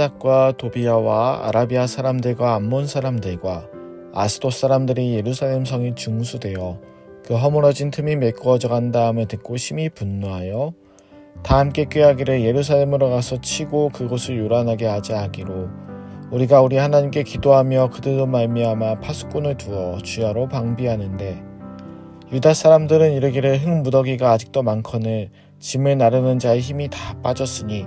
산바닥과 도비아와 아라비아 사람들과 암몬 사람들과 아스도 사람들이 예루살렘 성이 중수되어 그 허물어진 틈이 메꾸어져 간 다음에 듣고 심히 분노하여 다 함께 꾀하기를 예루살렘으로 가서 치고 그곳을 요란하게 하자 하기로 우리가 우리 하나님께 기도하며 그들로 말미암아 파수꾼을 두어 주야로 방비하는데 유다 사람들은 이르기를 흙 무더기가 아직도 많거늘 짐을 나르는 자의 힘이 다 빠졌으니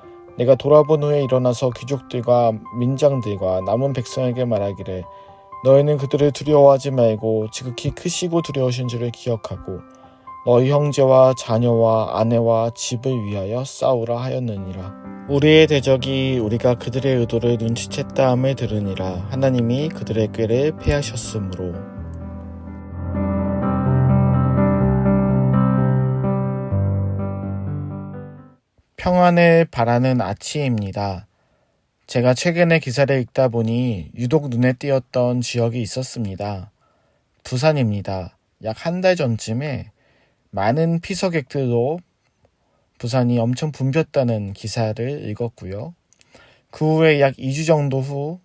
내가 돌아본 후에 일어나서 귀족들과 민장들과 남은 백성에게 말하기를 너희는 그들을 두려워하지 말고 지극히 크시고 두려우신 줄을 기억하고 너희 형제와 자녀와 아내와 집을 위하여 싸우라 하였느니라. 우리의 대적이 우리가 그들의 의도를 눈치챘다 함을 들으니라. 하나님이 그들의 꾀를 패하셨으므로. 평안을 바라는 아치입니다. 제가 최근에 기사를 읽다 보니 유독 눈에 띄었던 지역이 있었습니다. 부산입니다. 약 한 달 전쯤에 많은 피서객들로 부산이 엄청 붐볐다는 기사를 읽었고요. 그 후에 약 2주 정도 후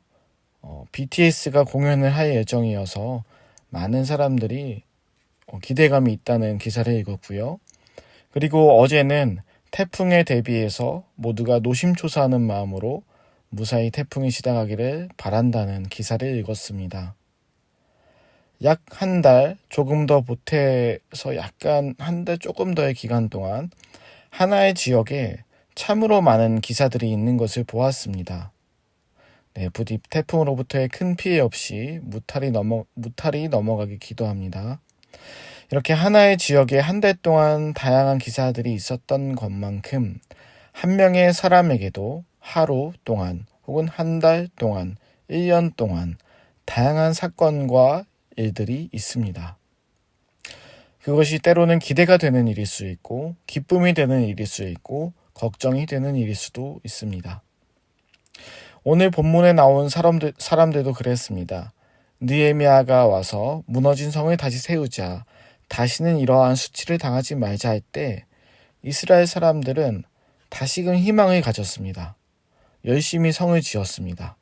어, BTS가 공연을 할 예정이어서 많은 사람들이 어, 기대감이 있다는 기사를 읽었고요. 그리고 어제는 태풍에 대비해서 모두가 노심초사하는 마음으로 무사히 태풍이 지나가기를 바란다는 기사를 읽었습니다. 약 한 달, 조금 더 보태서 약간 한 달 조금 더의 기간 동안 하나의 지역에 참으로 많은 기사들이 있는 것을 보았습니다. 네, 부디 태풍으로부터의 큰 피해 없이 무탈이 넘어, 무탈이 넘어가기 기도합니다. 이렇게 하나의 지역에 한 달 동안 다양한 기사들이 있었던 것만큼 한 명의 사람에게도 하루 동안 혹은 한 달 동안, 1년 동안 다양한 사건과 일들이 있습니다. 그것이 때로는 기대가 되는 일일 수 있고, 기쁨이 되는 일일 수 있고, 걱정이 되는 일일 수도 있습니다. 오늘 본문에 나온 사람들, 사람들도 그랬습니다. 느에미아가 와서 무너진 성을 다시 세우자 다시는 이러한 수치를 당하지 말자 할 때 이스라엘 사람들은 다시금 희망을 가졌습니다. 열심히 성을 지었습니다.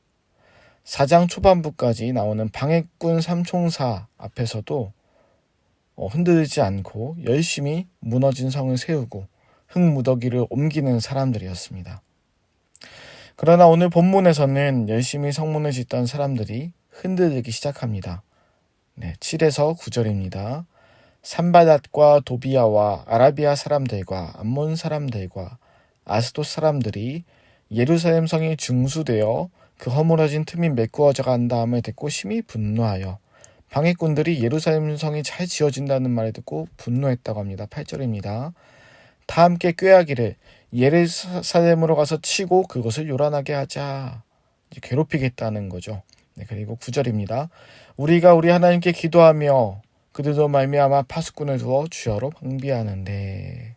사장 초반부까지 나오는 방해꾼 삼총사 앞에서도 어, 흔들리지 않고 열심히 무너진 성을 세우고 흙무더기를 옮기는 사람들이었습니다. 그러나 오늘 본문에서는 열심히 성문을 짓던 사람들이 흔들리기 시작합니다. 네, 7에서 9절입니다. 산바닷과 도비아와 아라비아 사람들과 암몬 사람들과 아스도 사람들이 예루살렘 성이 중수되어 그 허물어진 틈이 메꾸어져 간 다음에 듣고 심히 분노하여 방해꾼들이 예루살렘 성이 잘 지어진다는 말을 듣고 분노했다고 합니다. 8절입니다. 다 함께 꾀하기를 예루살렘으로 가서 치고 그것을 요란하게 하자. 괴롭히겠다는 거죠. 네, 그리고 9절입니다. 우리가 우리 하나님께 기도하며 그들도 말미암아 파수꾼을 두어 주여로 방비하는데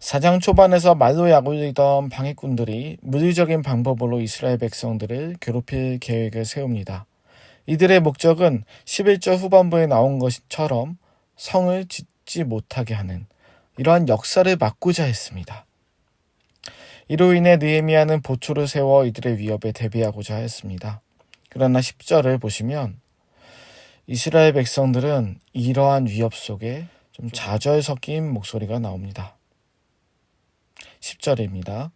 사장 초반에서 말로 약올리던 방해꾼들이 물리적인 방법으로 이스라엘 백성들을 괴롭힐 계획을 세웁니다. 이들의 목적은 11절 후반부에 나온 것처럼 성을 짓지 못하게 하는 이러한 역사를 막고자 했습니다. 이로 인해 느헤미야는 보초를 세워 이들의 위협에 대비하고자 했습니다. 그러나 10절을 보시면 이스라엘 백성들은 이러한 위협 속에 좀 좌절 섞인 목소리가 나옵니다. 10절입니다.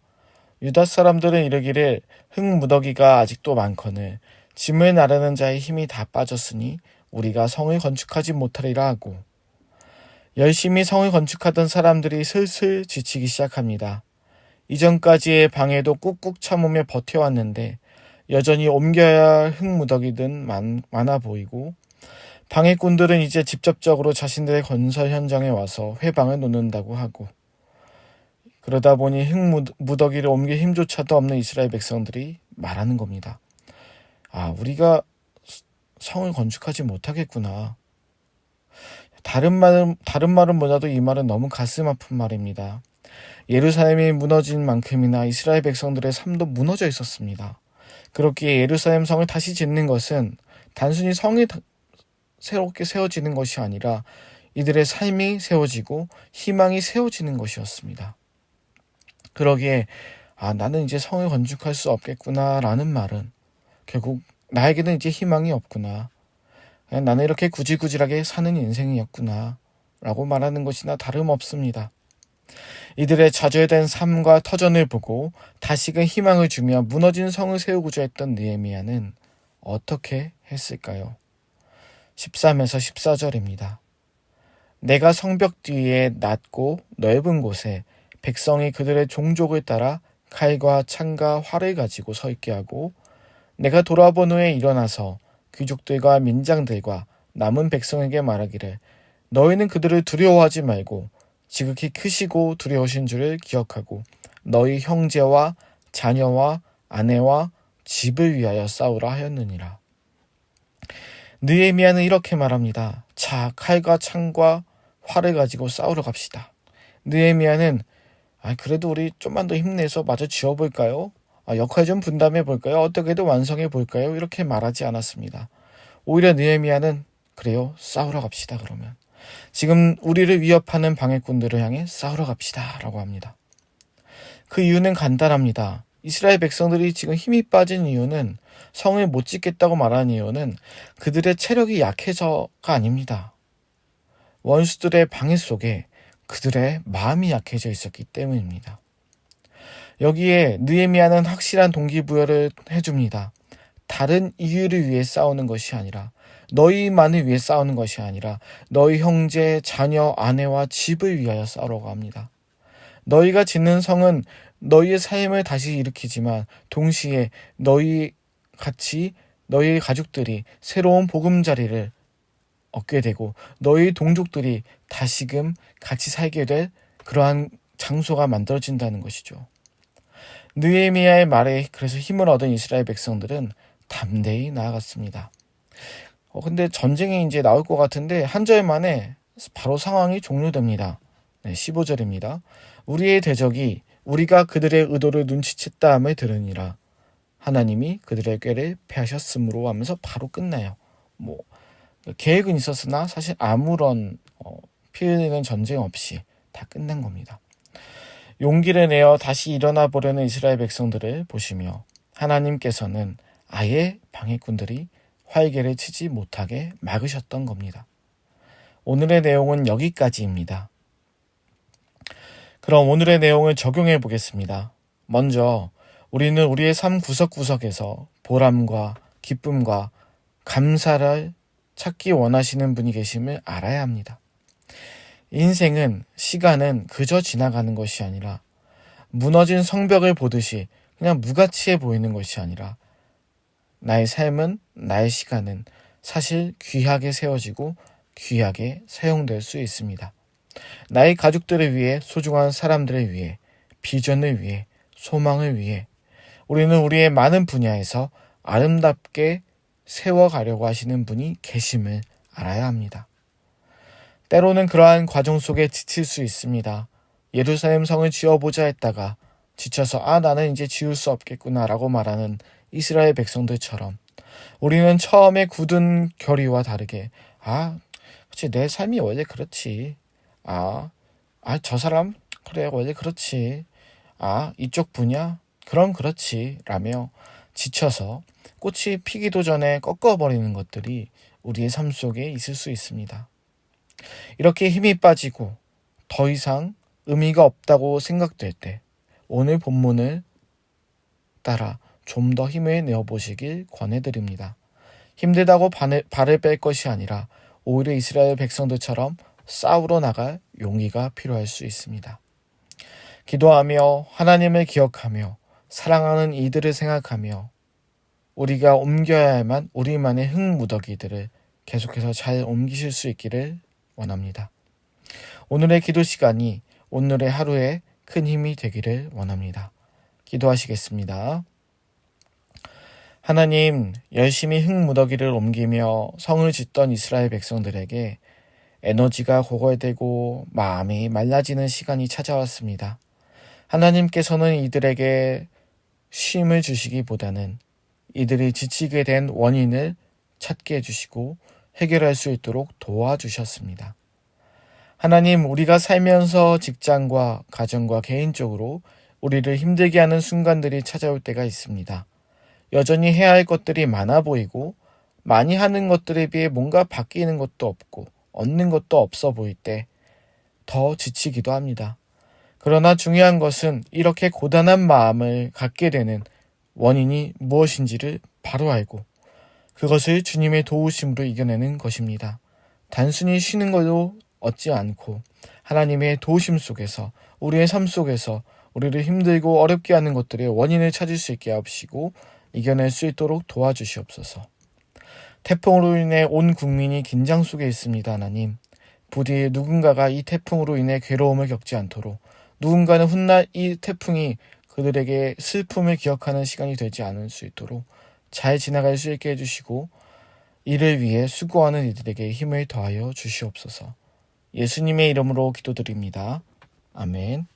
유다 사람들은 이르기를 흙 무더기가 아직도 많거늘 짐을 나르는 자의 힘이 다 빠졌으니 우리가 성을 건축하지 못하리라 하고 열심히 성을 건축하던 사람들이 슬슬 지치기 시작합니다. 이전까지의 방해도 꾹꾹 참으며 버텨왔는데 여전히 옮겨야 할 흙무더기든 많아 보이고 방해꾼들은 이제 직접적으로 자신들의 건설 현장에 와서 회방을 놓는다고 하고 그러다 보니 흙무더기를 옮길 힘조차도 없는 이스라엘 백성들이 말하는 겁니다. 아, 우리가 성을 건축하지 못하겠구나. 다른 말은, 다른 말은 몰라도 이 말은 너무 가슴 아픈 말입니다. 예루살렘이 무너진 만큼이나 이스라엘 백성들의 삶도 무너져 있었습니다. 그렇기에 예루살렘 성을 다시 짓는 것은 단순히 성이 새롭게 세워지는 것이 아니라 이들의 삶이 세워지고 희망이 세워지는 것이었습니다. 그러기에 아 나는 이제 성을 건축할 수 없겠구나라는 말은 결국 나에게는 이제 희망이 없구나. 나는 이렇게 구질구질하게 사는 인생이었구나. 라고 말하는 것이나 다름없습니다. 이들의 좌절된 삶과 터전을 보고 다시금 희망을 주며 무너진 성을 세우고자 했던 느헤미야는 어떻게 했을까요? 13에서 14절입니다. 내가 성벽 뒤에 낮고 넓은 곳에 백성이 그들의 종족을 따라 칼과 창과 활을 가지고 서 있게 하고 내가 돌아본 후에 일어나서 귀족들과 민장들과 남은 백성에게 말하기를 너희는 그들을 두려워하지 말고 지극히 크시고 두려우신 줄을 기억하고 너희 형제와 자녀와 아내와 집을 위하여 싸우라 하였느니라. 느에미아는 이렇게 말합니다. 자, 칼과 창과 활을 가지고 싸우러 갑시다. 느에미아는 아, 그래도 우리 좀만 더 힘내서 마저 지어볼까요? 아, 역할 좀 분담해 볼까요? 어떻게든 완성해 볼까요? 이렇게 말하지 않았습니다. 오히려 느헤미야는 그래요. 싸우러 갑시다. 그러면 지금 우리를 위협하는 방해꾼들을 향해 싸우러 갑시다라고 합니다. 그 이유는 간단합니다. 이스라엘 백성들이 지금 힘이 빠진 이유는 성을 못 짓겠다고 말하는 이유는 그들의 체력이 약해져가 아닙니다. 원수들의 방해 속에 그들의 마음이 약해져 있었기 때문입니다. 여기에 느에미아는 확실한 동기부여를 해줍니다. 다른 이유를 위해 싸우는 것이 아니라 너희만을 위해 싸우는 것이 아니라 너희 형제, 자녀, 아내와 집을 위하여 싸우려고 합니다. 너희가 짓는 성은 너희의 삶을 다시 일으키지만 동시에 너희 같이 너희 가족들이 새로운 보금자리를 얻게 되고 너희 동족들이 다시금 같이 살게 될 그러한 장소가 만들어진다는 것이죠. 느에미아의 말에 그래서 힘을 얻은 이스라엘 백성들은 담대히 나아갔습니다. 어, 근데 전쟁이 이제 나올 것 같은데 한 절 만에 바로 상황이 종료됩니다. 네, 15절입니다. 우리의 대적이 우리가 그들의 의도를 눈치챘다함을 들으니라. 하나님이 그들의 꾀를 패하셨으므로 하면서 바로 끝나요. 뭐 계획은 있었으나 사실 아무런 어, 피 흘리는 전쟁 없이 다 끝난 겁니다. 용기를 내어 다시 일어나 보려는 이스라엘 백성들을 보시며 하나님께서는 아예 방해꾼들이 활개를 치지 못하게 막으셨던 겁니다. 오늘의 내용은 여기까지입니다. 그럼 오늘의 내용을 적용해 보겠습니다. 먼저 우리는 우리의 삶 구석구석에서 보람과 기쁨과 감사를 찾기 원하시는 분이 계심을 알아야 합니다. 인생은 시간은 그저 지나가는 것이 아니라 무너진 성벽을 보듯이 그냥 무가치해 보이는 것이 아니라 나의 삶은 나의 시간은 사실 귀하게 세워지고 귀하게 사용될 수 있습니다. 나의 가족들을 위해 소중한 사람들을 위해 비전을 위해 소망을 위해 우리는 우리의 많은 분야에서 아름답게 세워가려고 하시는 분이 계심을 알아야 합니다. 때로는 그러한 과정 속에 지칠 수 있습니다. 예루살렘 성을 지어보자 했다가 지쳐서 아 나는 이제 지을 수 없겠구나라고 말하는 이스라엘 백성들처럼 우리는 처음에 굳은 결의와 다르게 아 그렇지 내 삶이 원래 그렇지 아아 저 사람 그래 원래 그렇지 아 이쪽 분야 그럼 그렇지 라며 지쳐서 꽃이 피기도 전에 꺾어버리는 것들이 우리의 삶 속에 있을 수 있습니다. 이렇게 힘이 빠지고 더 이상 의미가 없다고 생각될 때 오늘 본문을 따라 좀 더 힘을 내어 보시길 권해드립니다. 힘들다고 발을 뺄 것이 아니라 오히려 이스라엘 백성들처럼 싸우러 나갈 용기가 필요할 수 있습니다. 기도하며 하나님을 기억하며 사랑하는 이들을 생각하며 우리가 옮겨야 할만 우리만의 흙무더기들을 계속해서 잘 옮기실 수 있기를 원합니다. 오늘의 기도 시간이 오늘의 하루의 큰 힘이 되기를 원합니다. 기도하시겠습니다. 하나님, 열심히 흙무더기를 옮기며 성을 짓던 이스라엘 백성들에게 에너지가 고갈되고 마음이 말라지는 시간이 찾아왔습니다. 하나님께서는 이들에게 쉼을 주시기보다는 이들이 지치게 된 원인을 찾게 해주시고 해결할 수 있도록 도와주셨습니다. 하나님, 우리가 살면서 직장과 가정과 개인적으로 우리를 힘들게 하는 순간들이 찾아올 때가 있습니다. 여전히 해야 할 것들이 많아 보이고 많이 하는 것들에 비해 뭔가 바뀌는 것도 없고 얻는 것도 없어 보일 때 더 지치기도 합니다. 그러나 중요한 것은 이렇게 고단한 마음을 갖게 되는 원인이 무엇인지를 바로 알고 그것을 주님의 도우심으로 이겨내는 것입니다. 단순히 쉬는 걸로 얻지 않고 하나님의 도우심 속에서 우리의 삶 속에서 우리를 힘들고 어렵게 하는 것들의 원인을 찾을 수 있게 하시고 이겨낼 수 있도록 도와주시옵소서. 태풍으로 인해 온 국민이 긴장 속에 있습니다, 하나님. 부디 누군가가 이 태풍으로 인해 괴로움을 겪지 않도록 누군가는 훗날 이 태풍이 그들에게 슬픔을 기억하는 시간이 되지 않을 수 있도록 잘 지나갈 수 있게 해주시고 이를 위해 수고하는 이들에게 힘을 더하여 주시옵소서. 예수님의 이름으로 기도드립니다. 아멘.